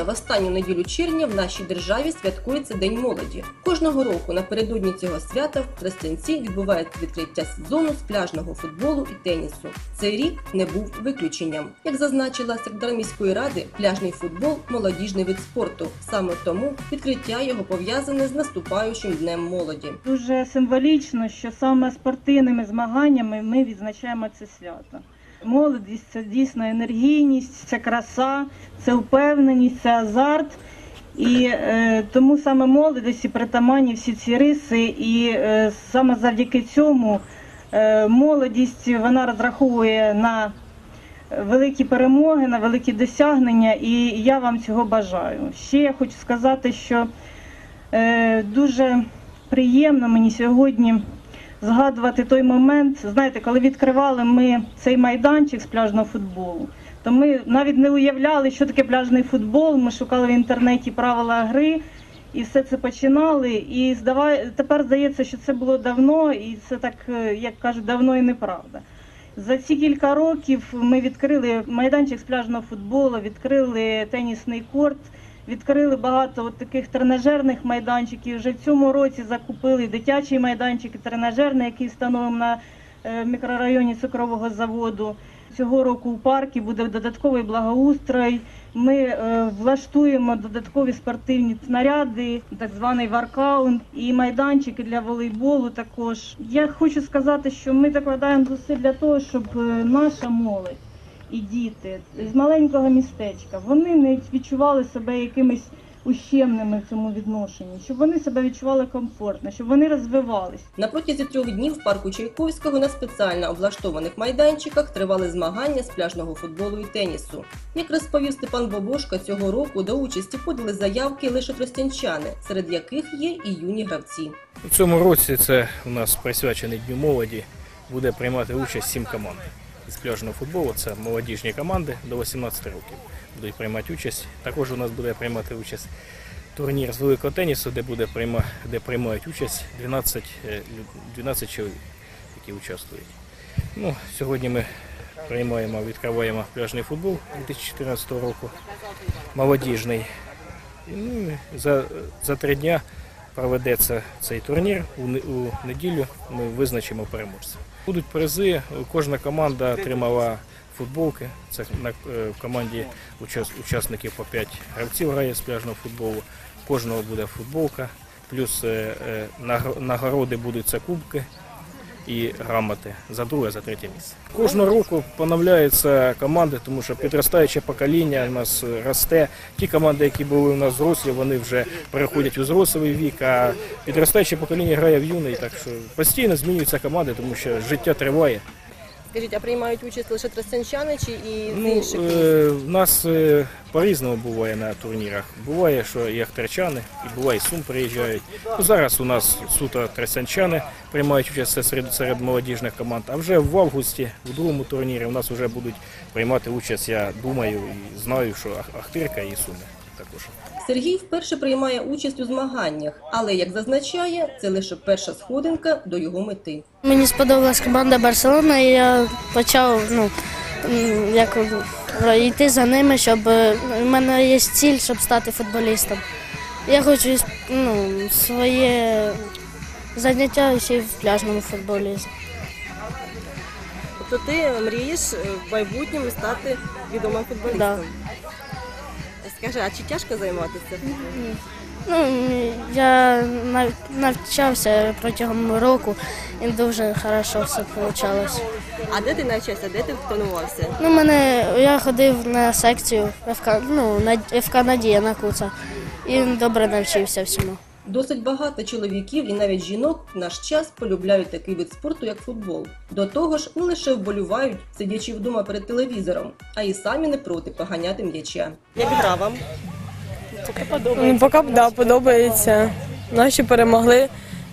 Щорічно в останню неділю червня в нашій державі святкується День молоді. Кожного року напередодні цього свята в Тростянці відбувається відкриття сезону з пляжного футболу і тенісу. Цей рік не був виключенням. Як зазначила секретар міської ради, пляжний футбол молодіжний вид спорту. Саме тому відкриття його пов'язане з наступаючим днем молоді. Дуже символічно, що саме спортивними змаганнями ми відзначаємо це свято. Молодість це дійсно енергійність, це краса, це впевненість, це азарт. І е, тому саме молодості притаманні всі ці риси, і е, саме завдяки цьому е, молодість вона розраховує на великі перемоги, на великі досягнення, і я вам цього бажаю. Ще я хочу сказати, що е, дуже приємно мені сьогодні згадувати той момент. Знаєте, коли відкривали ми цей майданчик з пляжного футболу, то ми навіть не уявляли, що таке пляжний футбол. Ми шукали в інтернеті правила гри. І все це починали, і здаває, тепер здається, що це було давно, і це так, е, як кажуть, давно і неправда. За ці кілька років ми відкрили майданчик з пляжного футболу, відкрили тенісний корт, відкрили багато от таких тренажерних майданчиків. Вже в цьому році закупили дитячий майданчик і тренажерний, який встановимо на е, мікрорайоні цукрового заводу. Цього року у парку буде додатковий благоустрой. Ми е, влаштуємо додаткові спортивні снаряди, так званий варкаунт і майданчики для волейболу. Також я хочу сказати, що ми докладаємо зусиль для того, щоб е, наша молодь і діти з маленького містечка вони не відчували себе якимись ущемними в цьому відношенні, щоб вони себе відчували комфортно, щоб вони розвивались. На протязі трьох днів в парку Чайковського на спеціально облаштованих майданчиках тривали змагання з пляжного футболу і тенісу. Як розповів Степан Бобошка, цього року до участі подали заявки лише тростянчани, серед яких є і юні гравці. У цьому році це у нас присвячений Дню молоді. Буде приймати участь сім команд із пляжного футболу. Це молодіжні команди до 18 років. Будуть приймати участь. Також у нас буде приймати участь турнір з великого тенісу, де буде прийма, де приймають участь 12, е, 12 чоловік, які участвують. Ну, сьогодні ми приймаємо, відкриваємо пляжний футбол 2014 року, молодіжний. Ну, за, за три дня проведеться цей турнір. У, у неділю ми визначимо переможця. Будуть призи. Кожна команда отримала футболки. Це на е, в команді учас- учасників по 5 гравців грає з пляжного футболу. Кожного буде футболка, плюс е, е, нагороди будуть це кубки і грамоти за друге, за третє місце. Кожного року поновляються команди, тому що підростаюче покоління у нас росте. Ті команди, які були у нас зрослі, вони вже переходять у зрослий вік, а підростаюче покоління грає в юний. Так що постійно змінюються команди, тому що життя триває. Скажіть, а приймають участь лише тростянчани чи і Ну, е, в нас е, по-різному буває на турнірах. Буває, що і ахтарчани, і буває і сум приїжджають. Ну, зараз у нас суто тресянчани приймають участь це серед, серед молодіжних команд. А вже в августі, у другому турнірі, у нас вже будуть приймати участь, я думаю і знаю, що Ах- Ахтирка і Суми також. Сергій вперше приймає участь у змаганнях, але як зазначає, це лише перша сходинка до його мети. Мені сподобалась команда Барселона, і я почав ну, як, е, йти за ними, щоб е, у мене є ціль, щоб стати футболістом. Я хочу ну, своє заняття ще й в пляжному футболі. Тобто ти мрієш в майбутньому стати відомим футболістом? Да. Скажи, а чи тяжко займатися? Ну, я навчався протягом року і дуже хорошо все вийшло. А де ти навчався? Де ти тренувався? Ну, мене, я ходив на секцію ФК, ну, на ФК Надія на Куца і добре навчився всьому. Досить багато чоловіків і навіть жінок в наш час полюбляють такий вид спорту, як футбол. До того ж, не лише вболівають, сидячи вдома перед телевізором, а й самі не проти поганяти м'яча. Як гра вам? Ну, поки да, подобається. Наші перемогли.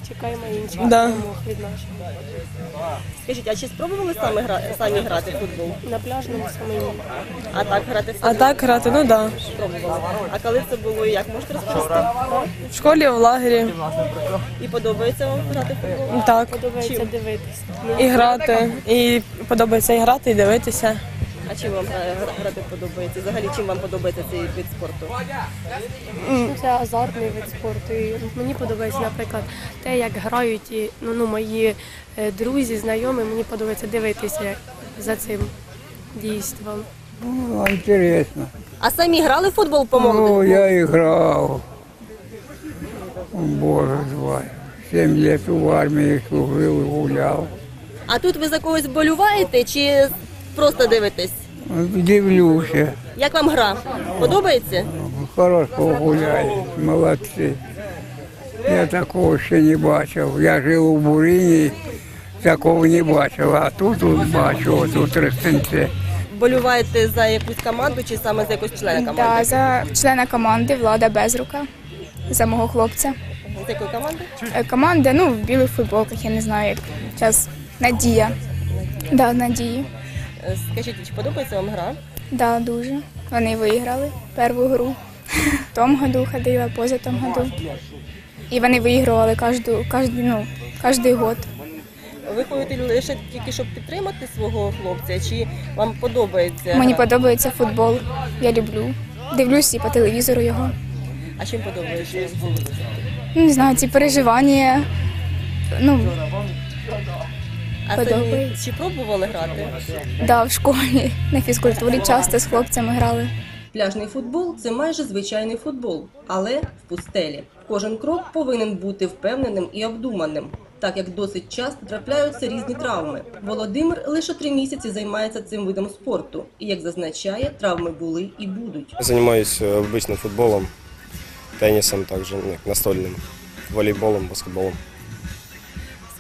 Чекаємо інших Да. перемог від наших. Скажіть, а чи спробували самі, гра... самі грати в футбол? На пляжному самому. А так грати А так грати, ну да. спробували. А коли це було і як можете розповісти? В школі, в лагері. І подобається вам грати в футбол? Так. Подобається дивитися. І грати. І подобається і грати, і дивитися. А чим вам гра- грати подобається? Взагалі, чим вам подобається цей вид спорту? Це азартний вид спорту. І мені подобається, наприклад, те, як грають і, ну, ну, мої е, друзі, знайомі. Мені подобається дивитися за цим дійством. Ну, интересно. А самі грали в футбол по Ну, я играл. Боже звай. Семь лет в армии служил и гулял. А тут ви за когось болюваєте чи просто дивитесь? Дивлюся. Як вам гра? Подобається? Хорошо гуляють, молодці. Я такого ще не бачив. Я жив у Бурині, такого не бачив, а тут от бачу, от у Тростенці. Болюваєте за якусь команду чи саме за якусь члена Да, команди? за члена команди Влада Безрука, за мого хлопця. З якої команди? Е, Команда, ну, в білих футболках, я не знаю, як час. Надія. Да, Надії. Е, Скажіть, чи подобається вам гра? Да, дуже. Вони виграли першу гру. В тому году ходила, поза тому году. І вони виігрували кожну, кожну, ну, кожний год. Ви ходите лише тільки щоб підтримати свого хлопця, чи вам подобається? Мені подобається футбол. Я люблю. Дивлюсь і по телевізору його. А чим подобається? Ну, Не знаю, ці переживання. Ну, А самі Подобається. чи пробували грати? да, в школі на фізкультурі часто з хлопцями грали. Пляжний футбол це майже звичайний футбол, але в пустелі. Кожен крок повинен бути впевненим і обдуманим, так як досить часто трапляються різні травми. Володимир лише три місяці займається цим видом спорту, і як зазначає, травми були і будуть. Занимаюсь э, обычным футболом, теннисом также, ну, настольным, волейболом, баскетболом.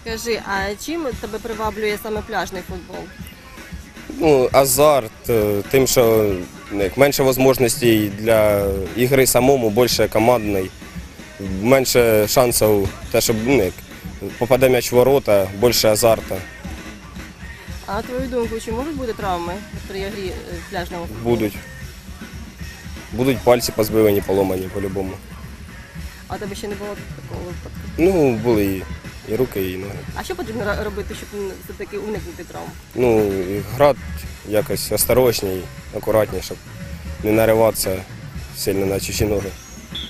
Скажи, а чим тебе приваблює саме пляжний футбол? Ну, азарт, е, тим, що ну, як менше можливостей для ігри самому, більше командний, менше шансів, те, щоб ну, як, попаде м'яч в ворота, більше азарту А на твою думку, чи можуть бути травми при грі е, пляжного футболу? будуть. Будуть пальці позбивані, поломані по-любому. А тебе ще не було такого випадку. Ну, були і, руки, і ноги. А що потрібно робити, щоб все-таки уникнути травм? Ну, і грати якось осторожній, акуратніше, щоб не нариватися сильно на чужі ноги.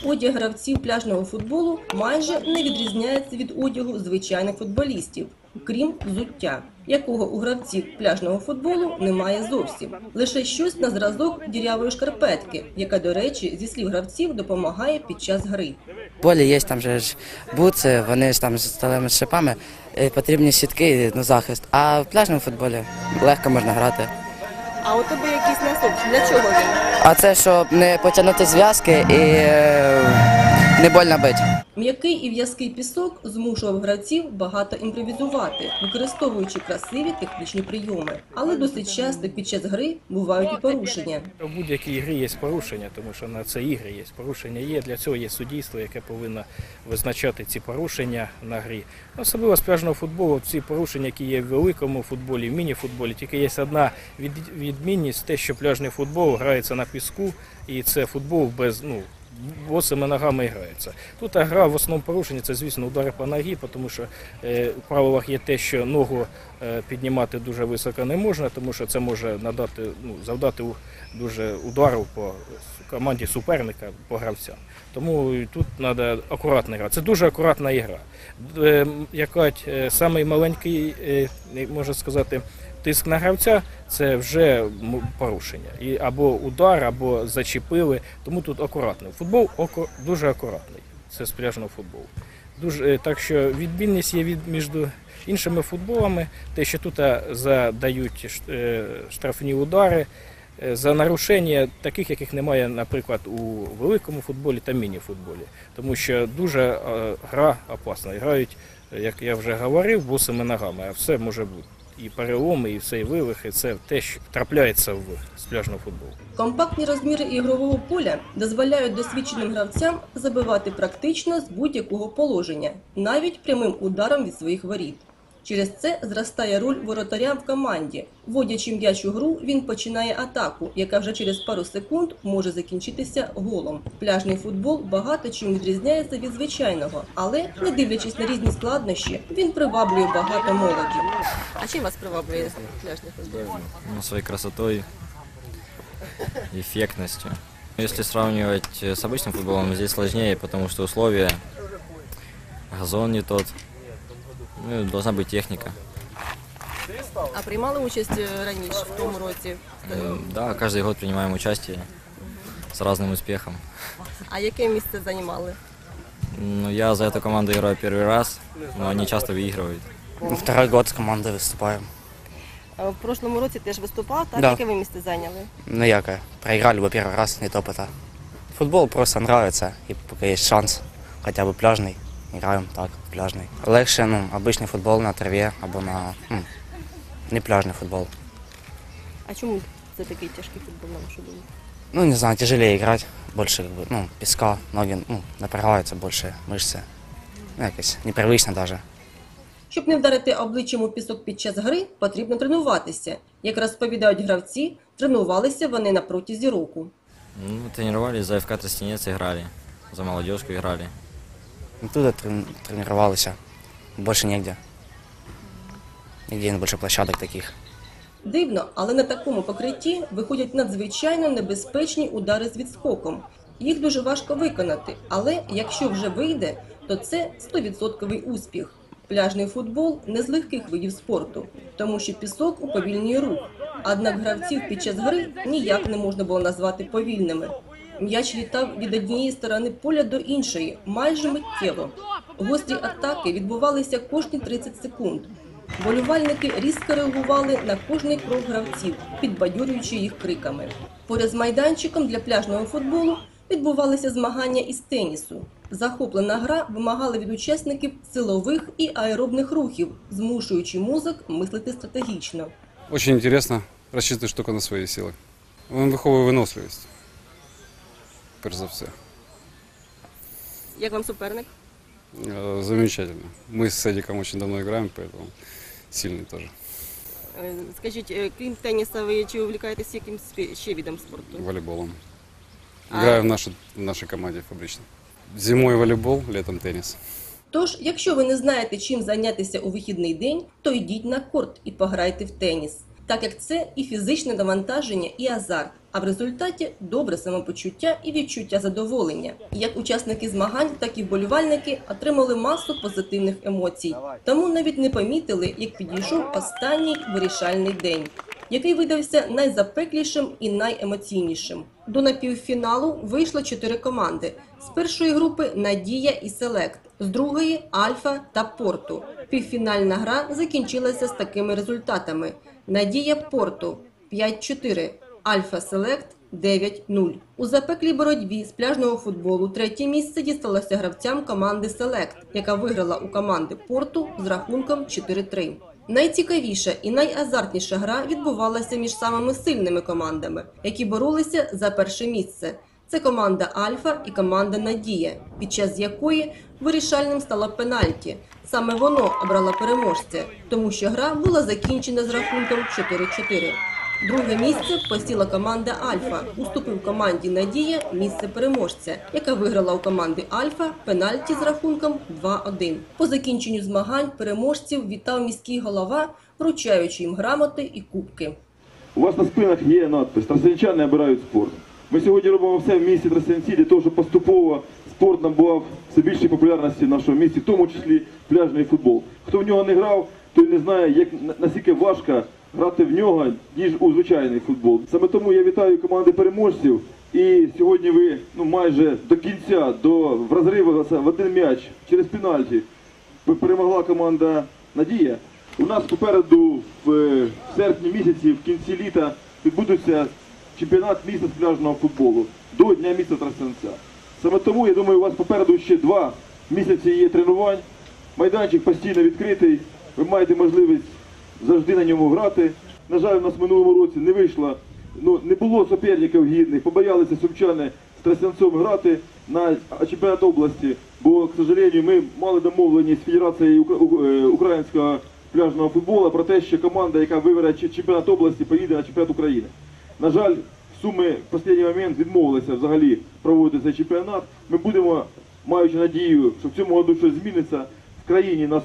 Одяг гравців пляжного футболу майже не відрізняється від одягу звичайних футболістів, крім взуття, якого у гравців пляжного футболу немає зовсім. Лише щось на зразок дірявої шкарпетки, яка, до речі, зі слів гравців допомагає під час гри. Полі є там же ж буци, вони ж там з сталевими шипами, е, потрібні щітки на захист. А в пляжному футболі легко можна грати. А у тебе якийсь носок, для чого він? А це щоб не потягнути зв'язки і е, не больно бити. М'який і в'язкий пісок змушував гравців багато імпровізувати, використовуючи красиві технічні прийоми. Але досить часто під час гри бувають і порушення. У будь-якій грі є порушення, тому що на це ігри є порушення. Є для цього є суддівство, яке повинно визначати ці порушення на грі. Особливо з пляжного футболу, ці порушення, які є в великому футболі, в міні-футболі, тільки є одна відмінність, те, що пляжний футбол грається на піску, і це футбол без ну. Босими ногами грається. Тут гра в основному порушення це, звісно, удари по ногі, тому що е, в правилах є те, що ногу е, піднімати дуже високо не можна, тому що це може надати, ну, завдати дуже удару по команді суперника, по гравцям. Тому тут треба акуратна гра. Це дуже акуратна ігра. Е, яка е, самий маленький, е, можна сказати, тиск на гравця це вже порушення. І або удар, або зачепили. Тому тут акуратно. Футбол око- дуже акуратний. Це з пляжного футболу. Дуже, е, так що відмінність є від між іншими футболами, те, що тут е, задають е, штрафні удари за нарушення таких, яких немає, наприклад, у великому футболі та міні-футболі. Тому що дуже гра опасна. Грають, як я вже говорив, босими ногами, а все може бути. І переломи, і все, і вивихи, це те, що трапляється в спляжну футболу. Компактні розміри ігрового поля дозволяють досвідченим гравцям забивати практично з будь-якого положення, навіть прямим ударом від своїх воріт. Через це зростає роль воротаря в команді. Вводячи м'яч у гру, він починає атаку, яка вже через пару секунд може закінчитися голом. Пляжний футбол багато чим відрізняється від звичайного, але не дивлячись на різні складнощі, він приваблює багато молоді. А чим вас приваблює пляжний футбол? ну, своей красотой, эффектностью. Если сравнивать э, с обычным футболом, здесь сложнее, потому что условия, газон не тот, ну, и должна быть техника. А приймали участь е, раніше в тому році? Э, Да, каждый год принимаем участие с разным успехом. А яке місце займали? Ну, я за эту команду играю первый раз, но они часто выигрывают. Второй год з командою виступаємо. В прошлому році теж виступав, так? Да. Яке ви місце зайняли? Ну як, проиграли бы первый раз, не опыта. Футбол просто нравится, и пока есть шанс, хотя бы пляжный, играем так, пляжний. Легше, ну, обычный футбол на траві або на ну, не пляжний футбол. А чому це такий тяжкий футбол, на вашу думку? Ну, не знаю, тяжелее играть, больше как бы, ну, песка, ноги, ну, напрягаются больше, мышцы. Ну, якось непривично даже. Щоб не вдарити обличчям у пісок під час гри, потрібно тренуватися. Як розповідають гравці, тренувалися вони на протязі року. Ну, тренировались, за ФК Тростенец играли, за молодежку играли. Оттуда трен- тренировался, больше негде. Нигде нет больше площадок таких. Дивно, але на такому покритті виходять надзвичайно небезпечні удари з відскоком. Їх дуже важко виконати, але якщо вже вийде, то це 100% успіх. Пляжний футбол не з легких видів спорту, тому що пісок уповільнює рух. Однак гравців під час гри ніяк не можна було назвати повільними. М'яч літав від однієї сторони поля до іншої, майже миттєво. Гострі атаки відбувалися кожні 30 секунд. Болівальники різко реагували на кожний крок гравців, підбадьорюючи їх криками. Поряд з майданчиком для пляжного футболу відбувалися змагання із тенісу. Захоплена гра вимагала від учасників силових і аеробних рухів, змушуючи мозок мислити стратегічно. Очень интересно. Рассчитываешь только на свои силы. Він виховує виносливість Перш за все. Як вам суперник? Э, Замечательно. Мы с Эдиком очень давно играем, поэтому сильный тоже. Е, Скажіть, е, крім теніса, ви чи увлікаєтесь якимсь спі- ще відом спорту? Волейболом. А- Играю в, нашей, в нашей команде фабрично. Зимой волейбол, летом теннис. Тож, якщо ви не знаєте, чим зайнятися у вихідний день, то йдіть на корт і пограйте в теніс, так як це і фізичне навантаження, і азарт, а в результаті добре самопочуття і відчуття задоволення. Як учасники змагань, так і вболівальники отримали масу позитивних емоцій, тому навіть не помітили, як підійшов останній вирішальний день. Який видався найзапеклішим і найемоційнішим. До напівфіналу вийшло чотири команди. З першої групи Надія і Селект, з другої Альфа та Порту. Півфінальна гра закінчилася з такими результатами: Надія Порту 5-4, Альфа Селект 9-0. У запеклій боротьбі з пляжного футболу третє місце дісталося гравцям команди Селект, яка виграла у команди Порту з рахунком 4-3. Найцікавіша і найазартніша гра відбувалася між самими сильними командами, які боролися за перше місце. Це команда Альфа і команда Надія, під час якої вирішальним стало пенальті. Саме воно обрало переможця, тому що гра була закінчена з рахунком 4-4. Друге місце посіла команда Альфа. Уступив команді Надія місце переможця, яка виграла у команди Альфа пенальті з рахунком 2-1. По закінченню змагань переможців вітав міський голова, вручаючи їм грамоти і кубки. У вас на спинах є надпис Тростянчани обирають спорт. Ми сьогодні робимо все в місті Тростянці для того, щоб поступово спорт набував все більшої популярності в нашому місті, в тому числі пляжний футбол. Хто в нього не грав, той не знає, як наскільки важко грати в нього, ніж у звичайний футбол. Саме тому я вітаю команди переможців. І сьогодні ви ну майже до кінця, до в розриву в один м'яч через пенальті перемогла команда Надія. У нас попереду в е, серпні місяці, в кінці літа, відбудеться чемпіонат міста з пляжного футболу до Дня міста Тростянця. Саме тому, я думаю, у вас попереду ще два місяці є тренувань. Майданчик постійно відкритий. Ви маєте можливість завжди на ньому грати. На жаль, у нас в минулому році не вийшло, ну не було суперників гідних, побоялися сумчани з Тростянцем грати на чемпіонат області, бо, к сожалению, ми мали домовленість з Федерацією е, українського пляжного футболу про те, що команда, яка вибере чемпіонат області, поїде на чемпіонат України. На жаль, Суми в останній момент відмовилися взагалі проводити цей чемпіонат. Ми будемо, маючи надію, що в цьому году щось зміниться. В країні у нас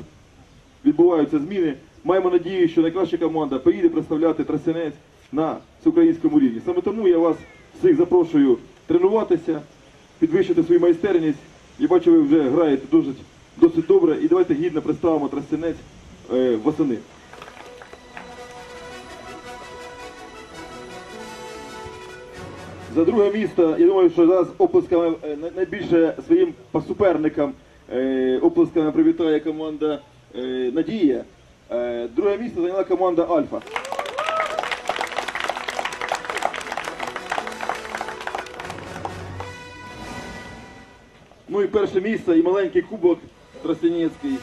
відбуваються зміни. Маємо надію, що найкраща команда поїде представляти Тростянець на всеукраїнському рівні. Саме тому я вас всіх запрошую тренуватися, підвищити свою майстерність. Я бачу, ви вже граєте досить, досить добре. І давайте гідно представимо Тростянець е, восени. За друге місто, я думаю, що зараз оплесками е, найбільше своїм суперникам е, оплесками привітає команда е, Надія. Друге місце зайняла команда Альфа. Ну і перше місце і маленький кубок Тростянецький.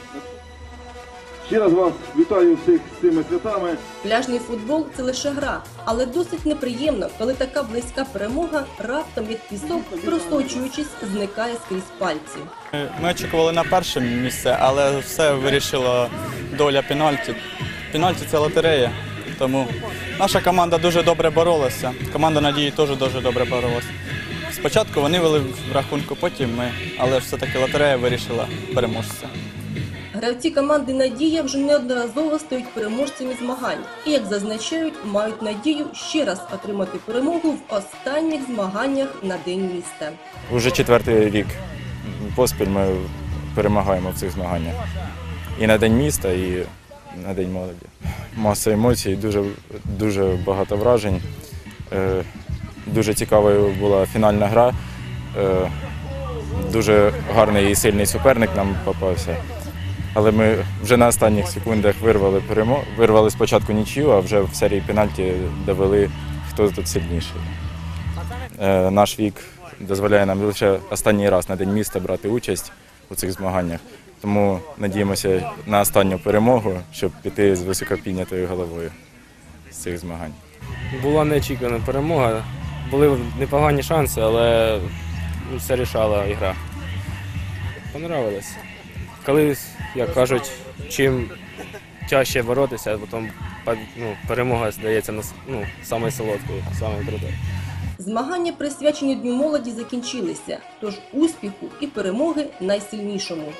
Ще раз вас вітаю всіх з цими святами. Пляжний футбол це лише гра, але досить неприємно, коли така близька перемога раптом як пісок, просочуючись, зникає скрізь пальці. Ми очікували на перше місце, але все вирішила доля пенальті. Пенальті це лотерея, тому наша команда дуже добре боролася. Команда Надії теж дуже добре боролася. Спочатку вони вели в рахунку, потім ми, але все-таки лотерея вирішила переможця. Гравці команди Надія вже неодноразово стають переможцями змагань і, як зазначають, мають надію ще раз отримати перемогу в останніх змаганнях на день міста. Уже четвертий рік поспіль ми перемагаємо в цих змаганнях. І на День міста, і на День молоді. Маса емоцій, дуже, дуже багато вражень. Е, Дуже цікавою була фінальна гра. Е, Дуже гарний і сильний суперник нам попався. Але ми вже на останніх секундах вирвали перемо... вирвали спочатку нічию, а вже в серії пенальті довели, хто тут сильніший. Е, Наш вік дозволяє нам лише останній раз на день міста брати участь у цих змаганнях. Тому надіємося на останню перемогу, щоб піти з високопіднятою головою з цих змагань. Була неочікувана перемога. Були непогані шанси, але ну, все рішала ігра. Понравилось. Коли, як кажуть, чим чаще боротися, потім ну, перемога здається нас- ну, самою солодкою, самою крутою. Змагання, присвячені Дню молоді, закінчилися, тож успіху і перемоги найсильнішому.